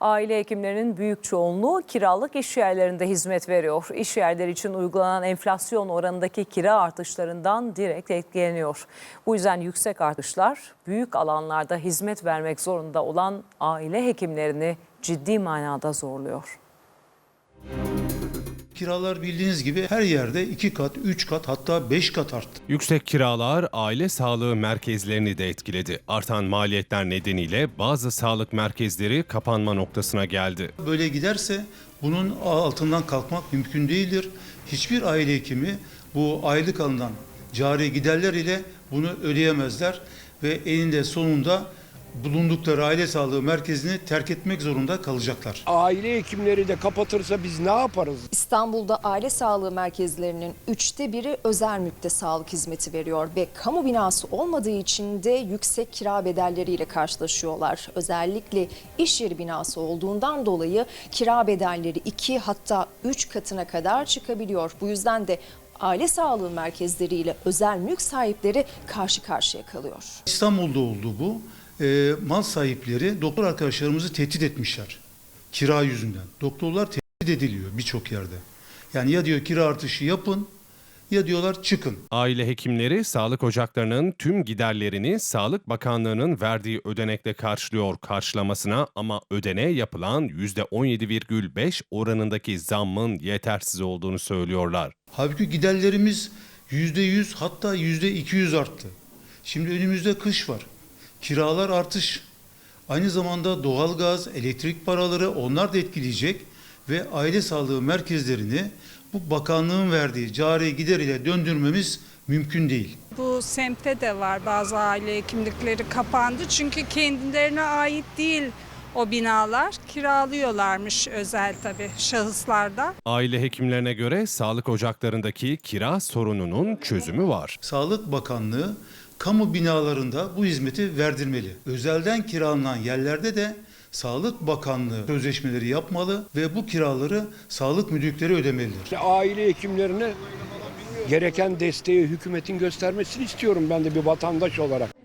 Aile hekimlerinin büyük çoğunluğu kiralık iş yerlerinde hizmet veriyor. İş yerleri için uygulanan enflasyon oranındaki kira artışlarından direkt etkileniyor. Bu yüzden yüksek artışlar büyük alanlarda hizmet vermek zorunda olan aile hekimlerini ciddi manada zorluyor. Kiralar bildiğiniz gibi her yerde 2 kat, 3 kat hatta 5 kat arttı. Yüksek kiralar aile sağlığı merkezlerini de etkiledi. Artan maliyetler nedeniyle bazı sağlık merkezleri kapanma noktasına geldi. Böyle giderse bunun altından kalkmak mümkün değildir. Hiçbir aile hekimi bu aylık alınan cari giderler ile bunu ödeyemezler ve eninde sonunda bulundukları aile sağlığı merkezini terk etmek zorunda kalacaklar. Aile hekimleri de kapatırsa biz ne yaparız? İstanbul'da aile sağlığı merkezlerinin üçte biri özel mülkte sağlık hizmeti veriyor ve kamu binası olmadığı için de yüksek kira bedelleriyle karşılaşıyorlar. Özellikle iş yeri binası olduğundan dolayı kira bedelleri iki hatta üç katına kadar çıkabiliyor. Bu yüzden de aile sağlığı merkezleriyle özel mülk sahipleri karşı karşıya kalıyor. İstanbul'da oldu bu. Ee, mal sahipleri doktor arkadaşlarımızı tehdit etmişler. Kira yüzünden. Doktorlar tehdit ediliyor birçok yerde. Yani ya diyor kira artışı yapın ya diyorlar çıkın. Aile hekimleri sağlık ocaklarının tüm giderlerini Sağlık Bakanlığı'nın verdiği ödenekle karşılıyor karşılamasına ama ödeneğe yapılan %17,5 oranındaki zammın yetersiz olduğunu söylüyorlar. Halbuki giderlerimiz yüzde yüz hatta yüzde iki yüz arttı. Şimdi önümüzde kış var. Kiralar artış. Aynı zamanda doğalgaz, elektrik paraları onlar da etkileyecek ve aile sağlığı merkezlerini bu bakanlığın verdiği cari gider ile döndürmemiz mümkün değil. Bu semtte de var bazı aile hekimlikleri kapandı çünkü kendilerine ait değil o binalar kiralıyorlarmış özel tabii şahıslarda. Aile hekimlerine göre sağlık ocaklarındaki kira sorununun çözümü var. Sağlık Bakanlığı kamu binalarında bu hizmeti verdirmeli. Özelden kiralanan yerlerde de Sağlık Bakanlığı sözleşmeleri yapmalı ve bu kiraları sağlık müdürlükleri ödemelidir. Aile hekimlerine gereken desteği hükümetin göstermesini istiyorum ben de bir vatandaş olarak.